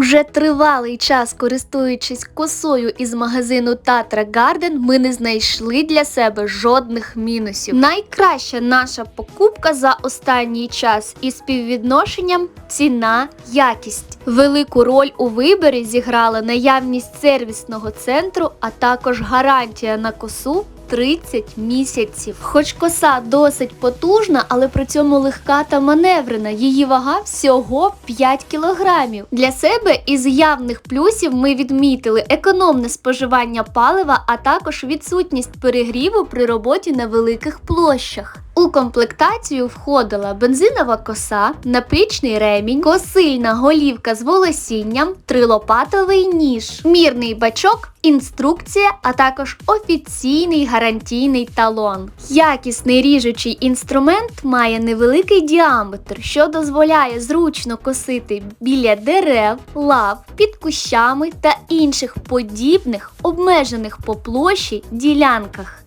Уже тривалий час, користуючись косою із магазину Тatra Garden, ми не знайшли для себе жодних мінусів. Найкраща наша покупка за останній час із співвідношенням ціна якість. Велику роль у виборі зіграла наявність сервісного центру, а також гарантія на косу 30 місяців. Хоч коса досить потужна, але при цьому легка та маневрена. Її вага всього 5 кілограмів. Для себе із явних плюсів ми відмітили економне споживання палива, а також відсутність перегріву при роботі на великих площах. У комплектацію входила бензинова коса, напічний ремінь, косильна голівка з волосінням, трилопатовий ніж, мірний бачок, інструкція, а також офіційний гарантійний талон. Якісний ріжучий інструмент має невеликий діаметр, що дозволяє зручно косити біля дерев, лав, під кущами та інших подібних обмежених по площі ділянках.